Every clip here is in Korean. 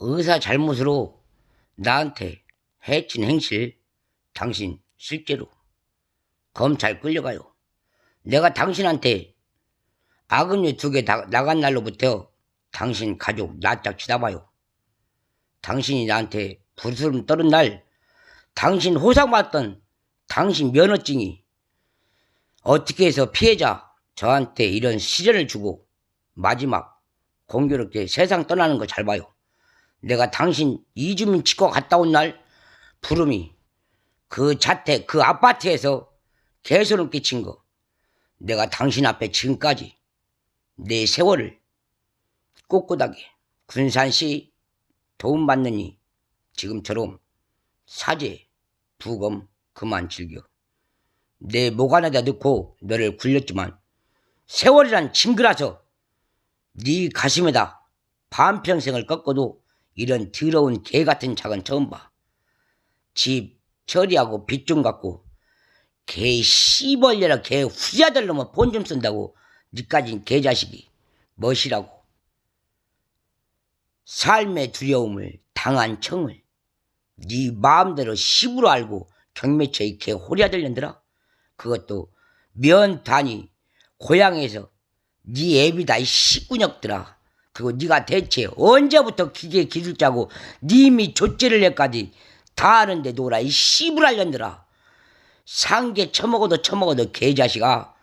의사 잘못으로 나한테 해친 행실 당신 실제로 검찰 끌려가요. 내가 당신한테 아금니 두개 나간 날로부터 당신 가족 낯짝 치다봐요. 당신이 나한테 부스럼 떠는 날 당신 호상받던 당신 면허증이 어떻게 해서 피해자 저한테 이런 시련을 주고 마지막 공교롭게 세상 떠나는 거 잘 봐요. 내가 당신 이주민 치과 갔다 온 날 부름이 그 자택 그 아파트에서 개소름 끼친 거. 내가 당신 앞에 지금까지 내 세월을 꼿꼿하게 군산시 도움받느니 지금처럼 사죄 부검 그만 즐겨. 내 목 안에다 넣고 너를 굴렸지만 세월이란 징그라서 네 가슴에다 반평생을 꺾어도 이런 더러운 개 같은 작은 처음 봐. 집 처리하고 빚좀 갚고 개 씨벌려라 개 후자들 놈은 돈좀 쓴다고 니까진 개자식이 멋이라고. 삶의 두려움을 당한 청을 네 마음대로 씹으로 알고 경매처에 개 호리아들 년들아. 그것도 면 단위 고향에서 네 애비다 이 씨꾸녁들아 그리고 네가 대체 언제부터 기계 기술자고 님이 조제를 해까지 다 아는데 놀아 이 씨부랄 년들아 상계 처먹어도 처먹어도 개자식아.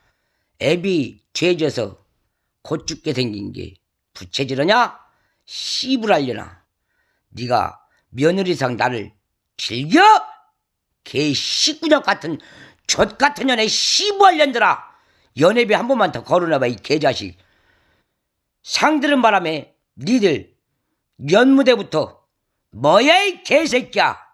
애비 죄져서 곧 죽게 생긴 게 부채질하냐? 씨부랄려나? 네가 며느리상 나를 즐겨? 개 씨꾸녁 같은 젖 같은 년의 씨부할 년들아 연애비 한 번만 더 거론해봐 이 개자식 상들은 바람에 니들 연무대부터 뭐야 이 개새끼야